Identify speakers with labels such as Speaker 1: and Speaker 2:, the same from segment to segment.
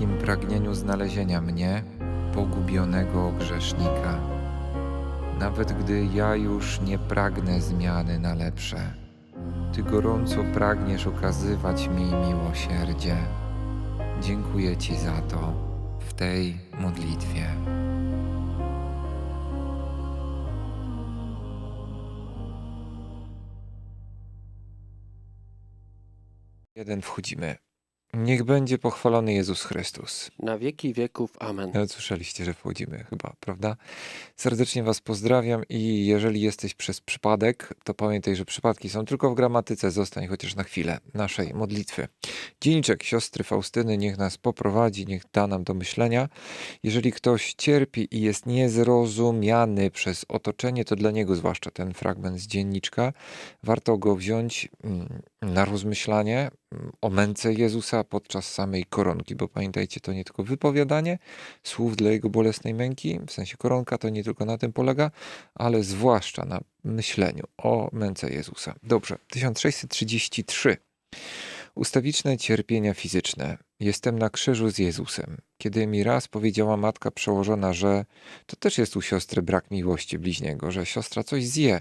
Speaker 1: Wielkim pragnieniu znalezienia mnie, pogubionego grzesznika. Nawet gdy ja już nie pragnę zmiany na lepsze, Ty gorąco pragniesz okazywać mi miłosierdzie. Dziękuję Ci za to w tej modlitwie. Jeden wchodzimy. Niech będzie pochwalony Jezus Chrystus.
Speaker 2: Na wieki wieków. Amen.
Speaker 1: No, słyszeliście, że wchodzimy chyba, prawda? Serdecznie Was pozdrawiam i jeżeli jesteś przez przypadek, to pamiętaj, że przypadki są tylko w gramatyce. Zostań chociaż na chwilę naszej modlitwy. Dzienniczek siostry Faustyny niech nas poprowadzi, niech da nam do myślenia. Jeżeli ktoś cierpi i jest niezrozumiany przez otoczenie, to dla niego zwłaszcza ten fragment z dzienniczka, warto go wziąć mm, na rozmyślanie mm, o męce Jezusa podczas samej koronki, bo pamiętajcie, to nie tylko wypowiadanie słów dla jego bolesnej męki, w sensie koronka to nie tylko na tym polega, ale zwłaszcza na myśleniu o męce Jezusa. Dobrze, 1633. Ustawiczne cierpienia fizyczne. Jestem na krzyżu z Jezusem. Kiedy mi raz powiedziała matka przełożona, że to też jest u siostry brak miłości bliźniego, że siostra coś zje,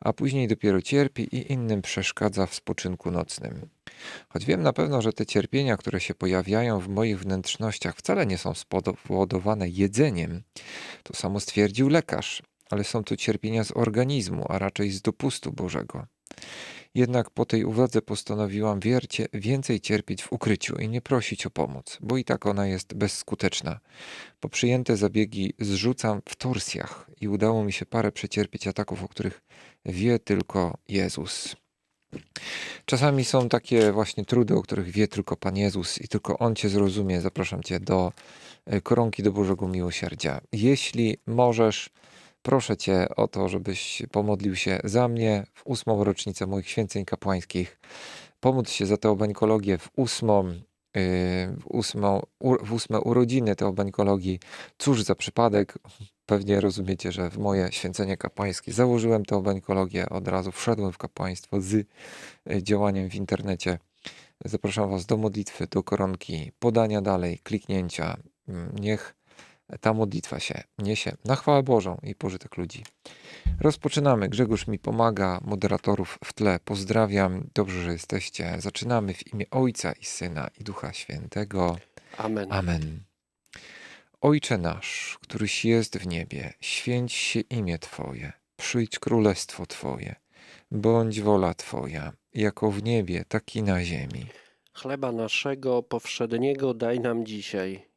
Speaker 1: a później dopiero cierpi i innym przeszkadza w spoczynku nocnym. Choć wiem na pewno, że te cierpienia, które się pojawiają w moich wnętrznościach, wcale nie są spowodowane jedzeniem, to samo stwierdził lekarz, ale są to cierpienia z organizmu, a raczej z dopustu Bożego. Jednak po tej uwadze postanowiłam wiercie, więcej cierpieć w ukryciu i nie prosić o pomoc, bo i tak ona jest bezskuteczna. Po przyjęte zabiegi zrzucam w torsjach i udało mi się parę przecierpieć ataków, o których wie tylko Jezus. Czasami są takie właśnie trudy, o których wie tylko Pan Jezus i tylko On Cię zrozumie. Zapraszam Cię do e, koronki do Bożego Miłosierdzia. Jeśli możesz, proszę Cię o to, żebyś pomodlił się za mnie w ósmą rocznicę moich święceń kapłańskich. Pomódl się za teobańkologię w ósmą, yy, w, ósmą, w ósme urodziny teobańkologii. Cóż za przypadek. Pewnie rozumiecie, że w moje święcenie kapłańskie założyłem teobańkologię, od razu wszedłem w kapłaństwo z y, działaniem w internecie. Zapraszam Was do modlitwy, do koronki, podania dalej, kliknięcia. Mm, Niech ta modlitwa się niesie na chwałę Bożą i pożytek ludzi. Rozpoczynamy. Grzegorz mi pomaga, moderatorów w tle. Pozdrawiam. Dobrze, że jesteście. Zaczynamy w imię Ojca i Syna i Ducha Świętego.
Speaker 2: Amen.
Speaker 1: Amen. Ojcze nasz, któryś jest w niebie, święć się imię Twoje, przyjdź królestwo Twoje, bądź wola Twoja, jako w niebie, tak i na ziemi.
Speaker 2: Chleba naszego powszedniego daj nam dzisiaj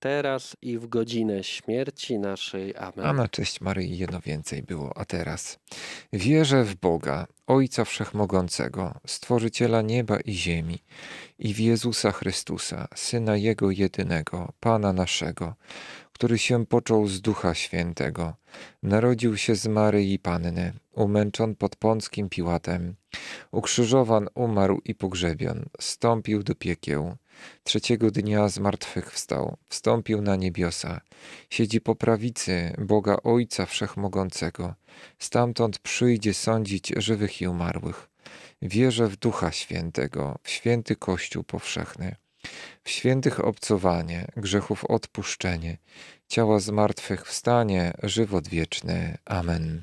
Speaker 2: teraz i w godzinę śmierci naszej. Amen.
Speaker 1: A na cześć Maryi jedno więcej było, a teraz. Wierzę w Boga, Ojca Wszechmogącego, Stworzyciela nieba i ziemi i w Jezusa Chrystusa, Syna Jego jedynego, Pana naszego, który się począł z Ducha Świętego, narodził się z Maryi Panny, umęczon pod Pąckim Piłatem, ukrzyżowan, umarł i pogrzebion, stąpił do piekieł, trzeciego dnia z martwych wstał, wstąpił na niebiosa, siedzi po prawicy Boga Ojca Wszechmogącego, stamtąd przyjdzie sądzić żywych i umarłych. Wierzę w Ducha Świętego, w święty Kościół powszechny, w świętych obcowanie, grzechów odpuszczenie, ciała zmartwychwstanie, żywot wieczny. Amen.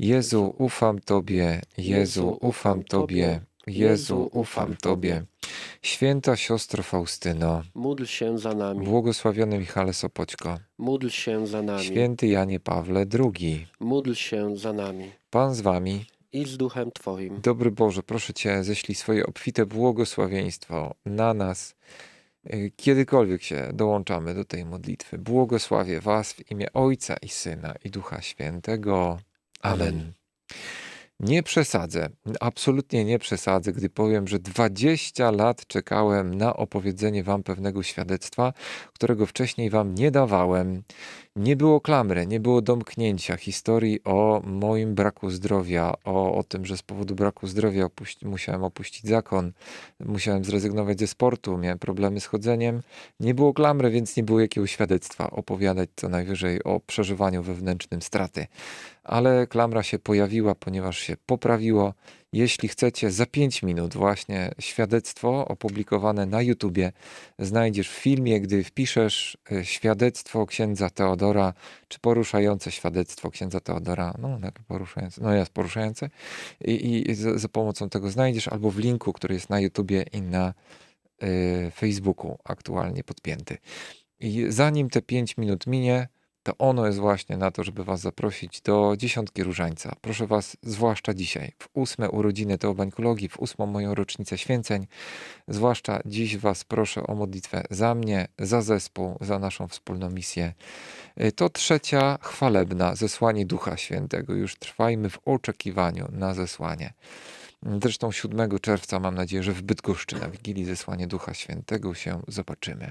Speaker 1: Jezu, ufam Tobie, Jezu, ufam Tobie, Jezu, ufam Tobie. Święta siostro Faustyno,
Speaker 2: Módl się za nami.
Speaker 1: błogosławiony Michale Sopoćko,
Speaker 2: Módl się za nami.
Speaker 1: święty Janie Pawle II,
Speaker 2: Módl się za nami.
Speaker 1: Pan z Wami,
Speaker 2: I z Duchem Twoim.
Speaker 1: dobry Boże, proszę Cię, ześlij swoje obfite błogosławieństwo na nas, y, kiedykolwiek się dołączamy do tej modlitwy. Błogosławię Was w imię Ojca i Syna i Ducha Świętego. Amen. Nie przesadzę, absolutnie nie przesadzę, gdy powiem, że 20 lat czekałem na opowiedzenie Wam pewnego świadectwa, którego wcześniej Wam nie dawałem. Nie było klamry, nie było domknięcia historii o moim braku zdrowia, o, o tym, że z powodu braku zdrowia opuści, musiałem opuścić zakon, musiałem zrezygnować ze sportu, miałem problemy z chodzeniem. Nie było klamry, więc nie było jakiegoś świadectwa opowiadać co najwyżej o przeżywaniu wewnętrznym straty. Ale klamra się pojawiła, ponieważ się poprawiło. Jeśli chcecie, za 5 minut właśnie świadectwo opublikowane na YouTubie znajdziesz w filmie, gdy wpiszesz e, świadectwo księdza Teodora, czy poruszające świadectwo księdza Teodora, no tak poruszające, no jest poruszające i, i za, za pomocą tego znajdziesz albo w linku, który jest na YouTubie i na y, Facebooku aktualnie podpięty. I zanim te 5 minut minie, to ono jest właśnie na to, żeby Was zaprosić do dziesiątki różańca. Proszę Was, zwłaszcza dzisiaj, w ósme urodziny teobańkologii, w ósmą moją rocznicę święceń, zwłaszcza dziś Was proszę o modlitwę za mnie, za zespół, za naszą wspólną misję. Y, To trzecia chwalebna, zesłanie Ducha Świętego. Już trwajmy w oczekiwaniu na zesłanie. Zresztą 7 czerwca mam nadzieję, że w Bydgoszczy na Wigilii Zesłanie Ducha Świętego się zobaczymy.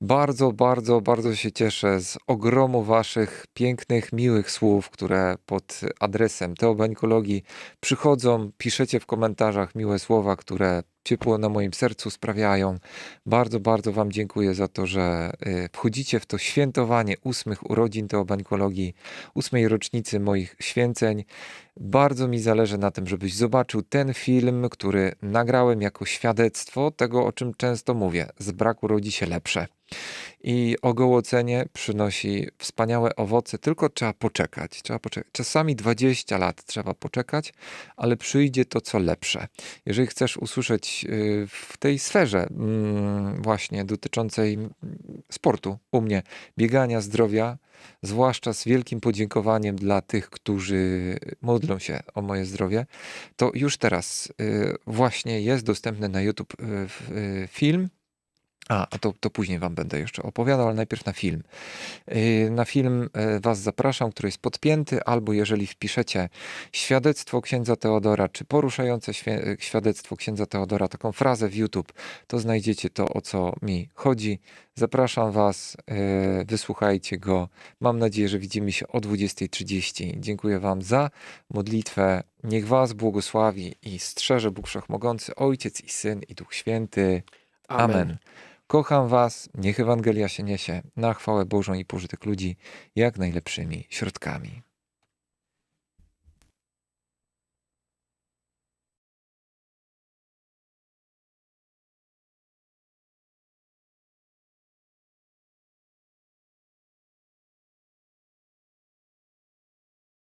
Speaker 1: Bardzo, bardzo, bardzo się cieszę z ogromu Waszych pięknych, miłych słów, które pod adresem Teobańkologii przychodzą. Piszecie w komentarzach miłe słowa, które ciepło na moim sercu sprawiają. Bardzo, bardzo Wam dziękuję za to, że y, wchodzicie w to świętowanie ósmych urodzin Teobańkologii, ósmej rocznicy moich święceń. Bardzo mi zależy na tym, żebyś zobaczył ten film, który nagrałem jako świadectwo tego, o czym często mówię. Z braku rodzi się lepsze. I ogołocenie przynosi wspaniałe owoce, tylko trzeba poczekać. Trzeba poczekać. Czasami 20 lat trzeba poczekać, ale przyjdzie to, co lepsze. Jeżeli chcesz usłyszeć y, w tej sferze mm, właśnie dotyczącej sportu u mnie, biegania, zdrowia, zwłaszcza z wielkim podziękowaniem dla tych, którzy modlą się o moje zdrowie, to już teraz y, właśnie jest dostępny na YouTube y, film. A, a to, to później Wam będę jeszcze opowiadał, ale najpierw na film. Yy, Na film e, Was zapraszam, który jest podpięty, albo jeżeli wpiszecie świadectwo księdza Teodora, czy poruszające e, świadectwo księdza Teodora, taką frazę w YouTube, to znajdziecie to, o co mi chodzi. Zapraszam Was, wysłuchajcie go. Mam nadzieję, że widzimy się o 20.30. Dziękuję Wam za modlitwę. Niech Was błogosławi i strzeże Bóg Wszechmogący, Ojciec i Syn i Duch Święty. Amen. Kocham Was, niech Ewangelia się niesie na chwałę Bożą i pożytek ludzi jak najlepszymi środkami.